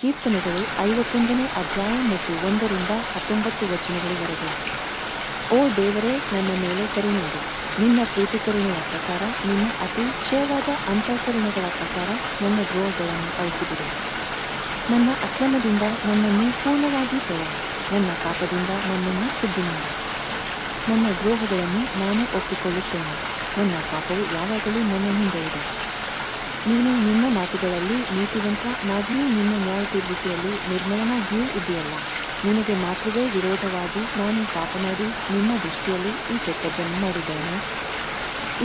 ಕೀರ್ತನೆಗಳು ಐವತ್ತೊಂದನೇ ಅಧ್ಯಾಯ ಮತ್ತು ಒಂದರಿಂದ ಹತ್ತೊಂಬತ್ತು ವಚನಗಳವರೆಗೆ. ಓ ದೇವರೇ, ನನ್ನ ಮೇಲೆ ಕರುಣೆಯಿದೆ ನಿನ್ನ ಪ್ರೀತಿ ಕರುಣೆಯ ಪ್ರಕಾರ, ನಿನ್ನ ಅತಿಶಯವಾದ ಅಂತಃಕರಣಗಳ ಪ್ರಕಾರ ನನ್ನ ದ್ರೋಹಗಳನ್ನು ಅಳಿಸಿಬಿಡು. ನನ್ನ ಅಕ್ರಮದಿಂದ ನನ್ನನ್ನು ಪೂರ್ಣವಾಗಿ ತೊಳೆ. ನನ್ನ ಪಾಪದಿಂದ ನನ್ನನ್ನು ಸುದ್ದಿ ಮಾಡು ನನ್ನ ದ್ರೋಹಗಳನ್ನು ನಾನು ಒಪ್ಪಿಕೊಳ್ಳುತ್ತೇನೆ. ನನ್ನ ಪಾಪವು ಯಾವಾಗಲೂ ನನ್ನ ಮುಂದೆ ಇದೆ. ನೀನು ನಿನ್ನ ಮಾತುಗಳಲ್ಲಿ ನೀತಿವಂತ ನಾಗಿಯೂ ನಿನ್ನ ನ್ಯಾಯ ತೀರ್ವಿಕೆಯಲ್ಲಿ ನಿರ್ಮಲನಾಗಿಯೂ ಇದೆಯಲ್ಲ. ನಿನಗೆ ಮಾತ್ರವೇ ವಿರೋಧವಾಗಿ ನಾನು ಪಾಪ ಮಾಡಿ ನಿನ್ನ ದೃಷ್ಟಿಯಲ್ಲಿ ಈ ಕೆಟ್ಟ ಜನ್ಮ ಮಾಡಿದ್ದೇನೆ.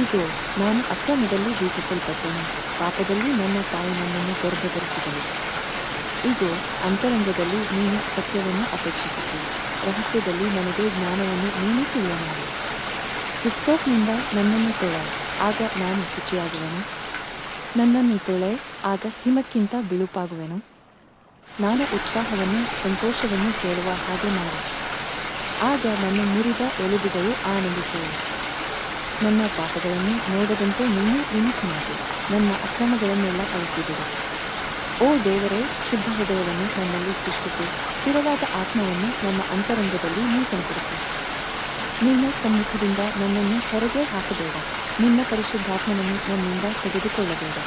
ಇದು ನಾನು ಅಕ್ರಮದಲ್ಲಿ ದೀಪಿಸಲ್ಪಟ್ಟೆನು ಪಾಪದಲ್ಲಿ ನನ್ನ ತಾಯಿ ನನ್ನನ್ನು ಗರ್ಭಧರಿಸಿದಳು. ಇದು ಅಂತರಂಗದಲ್ಲಿ ನೀನು ಸತ್ಯವನ್ನು ಅಪೇಕ್ಷಿಸಿತು ರಹಸ್ಯದಲ್ಲಿ ನನಗೆ ಜ್ಞಾನವನ್ನು ನೀನು ತಿಳಿಯಮಾಡು ಹಿಸ್ಸೋಕ್ನಿಂದ ನನ್ನನ್ನು ತೊಳೆ. ಆಗ ನಾನು ಶುಚಿಯಾಗುವೆನು. ನನ್ನನ್ನು ತೊಳೆ ಆಗ ಹಿಮಕ್ಕಿಂತ ಬಿಳುಪಾಗುವೆನು. ನಾನು ಉತ್ಸಾಹವನ್ನು, ಸಂತೋಷವನ್ನು ಕೇಳುವ ಹಾಗೆ ಮಾಡು. ಆಗ ನನ್ನ ಮುರಿದ ಎಲುಬುಗಳು ಆನಂದಿಸುವೆ ನನ್ನ ಪಾಪಗಳನ್ನು ನೋಡದಂತೆ ನೀನು ಇನ್ನು ನನ್ನ ಅಕ್ರಮಗಳನ್ನೆಲ್ಲ ಕಳಿಸಿದರು ಓ ದೇವರೇ, ಶುದ್ಧ ಹೃದಯವನ್ನು ನನ್ನಲ್ಲಿ ಸೃಷ್ಟಿಸಿ. ಸ್ಥಿರವಾದ ಆತ್ಮವನ್ನು ನನ್ನ ಅಂತರಂಗದಲ್ಲಿ ನೂತನಪಡಿಸು ನಿನ್ನ ಸಮ್ಮುಖದಿಂದ ನನ್ನನ್ನು ಹೊರಗೆ ಹಾಕಬೇಡ. ನಿನ್ನ ಪರಿಶುದ್ಧಾತ್ಮನನ್ನು ನನ್ನಿಂದ ತೆಗೆದುಕೊಳ್ಳಬೇಡ.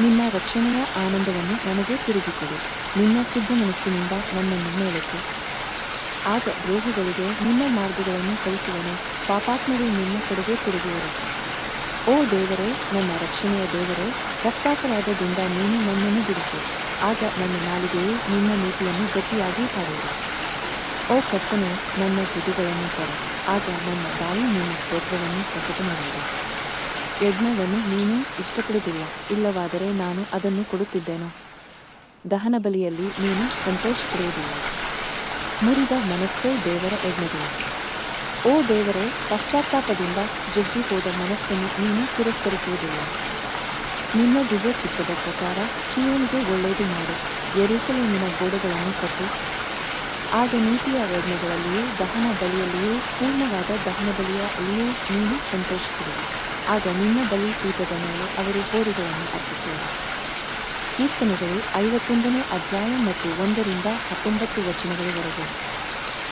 ನಿನ್ನ ರಕ್ಷಣೆಯ ಆನಂದವನ್ನು ನನಗೆ ತಿರುಗಿಕೊಡು. ನಿನ್ನ ಸಿದ್ಧ ಮನಸ್ಸಿನಿಂದ ನನ್ನನ್ನು ಮೇಲಕ್ಕೆ. ಆಗ ರೋಗಿಗಳಿಗೆ ನಿನ್ನ ಮಾರ್ಗಗಳನ್ನು ಕಲಿಸುವನು. ಪಾಪಾತ್ಮರು ನಿನ್ನ ಕಡೆಗೆ ತಿರುಗುವರು ಓ ದೇವರೇ, ನನ್ನ ರಕ್ಷಣೆಯ ದೇವರೇ ರಕ್ತಾಪರಾಧದಿಂದ ನೀನು ನನ್ನನ್ನು ಬಿಡಿಸು. ಆಗ ನನ್ನ ನಾಲಿಗೆಯು ನಿನ್ನ ನೀತಿಯನ್ನು ಗಟ್ಟಿಯಾಗಿ ಹಾಡುವುದು ಓ ಕರ್ತನೆ ನನ್ನ ತುಟಿಗಳನ್ನು ತರ ಆಗ ನನ್ನ ಬಾಯಿ ನಿನ್ನ ಸ್ತೋತ್ರವನ್ನು ಪ್ರಕಟ ಮಾಡಿದೆ. ಯಜ್ಞವನ್ನು ನೀನು ಇಷ್ಟಪಡುವುದಿಲ್ಲ ಇಲ್ಲವಾದರೆ ನಾನು ಅದನ್ನು ಕೊಡುತ್ತಿದ್ದೇನೋ. ದಹನ ಬಲಿಯಲ್ಲಿ ನೀನು ಸಂತೋಷ ಪಡೆಯುವುದಿಲ್ಲ ಮುರಿದ ಮನಸ್ಸೇ ದೇವರ ಯಜ್ಞಗಳು ಓ ದೇವರೇ, ಪಶ್ಚಾತ್ತಾಪದಿಂದ ಜಜ್ಜಿ ಹೋದ ಮನಸ್ಸನ್ನು ನೀನು ತಿರಸ್ಕರಿಸುವುದಿಲ್ಲ. ನಿನ್ನ ದಿವ್ಯ ಚಿತ್ತದ ಪ್ರಕಾರ ಚೀವನಿಗೆ ಒಳ್ಳೆಯದು ಮಾಡು. ನಿನ್ನ ಗೋಡೆಗಳನ್ನು ಕಟ್ಟು ಆಗ ನೀತಿಯ ಯಜ್ಞಗಳಲ್ಲಿಯೂ ದಹನ ಬಲಿಯಲ್ಲಿಯೂ, ಪೂರ್ಣವಾದ ದಹನ ಬಲಿಯಲ್ಲಿಯೂ ನೀನು ಸಂತೋಷಿಸುವುದು ಆಗ ನಿನ್ನ ಬಲಿ ಪೀಠದ ಮೇಲೆ ಅವರು ಹೋರಿಗಳನ್ನು ಅರ್ಪಿಸುವರು. ಕೀರ್ತನೆಗಳು ಐವತ್ತೊಂದನೇ ಅಧ್ಯಾಯ ಮತ್ತು ಒಂದರಿಂದ ಹತ್ತೊಂಬತ್ತು ವಚನಗಳವರೆಗೆ.